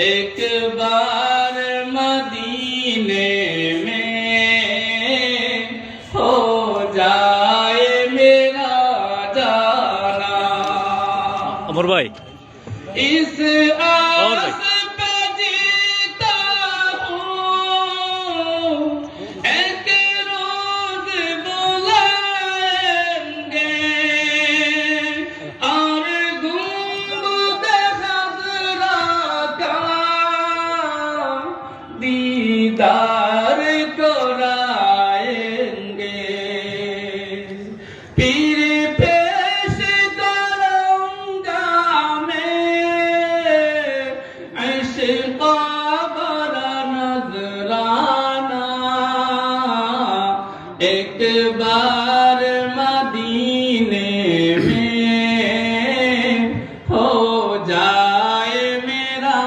एक बार मदीने में हो जाए मेरा जाना अमर भाई इस और भाई ফিরে পেশ করুঙ্গা মে। এসে কবর নজরানা। একবার মদিনে মে। হো যায় মেরা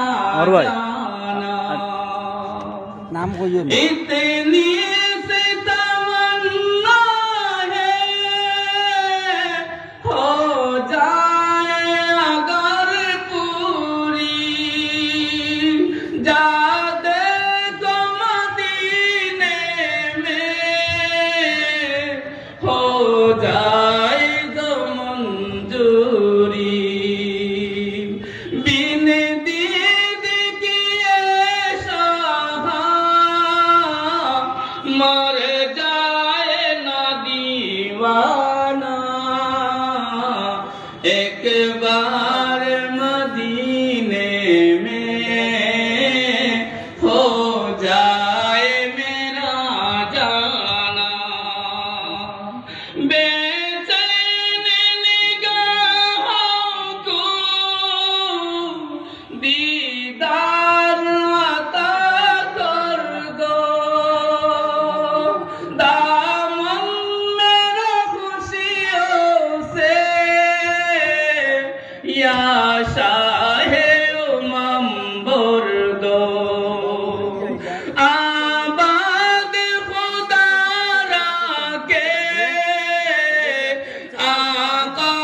নাম কইও ইতনি মর যায় না দিওয়ানা একবার ইয়া শাহে মাম্বর দো আবাদ খুদারা কে আকা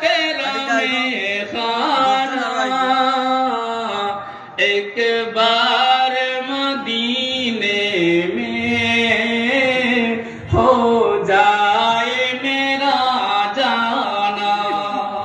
তেরা মে খানা। একবার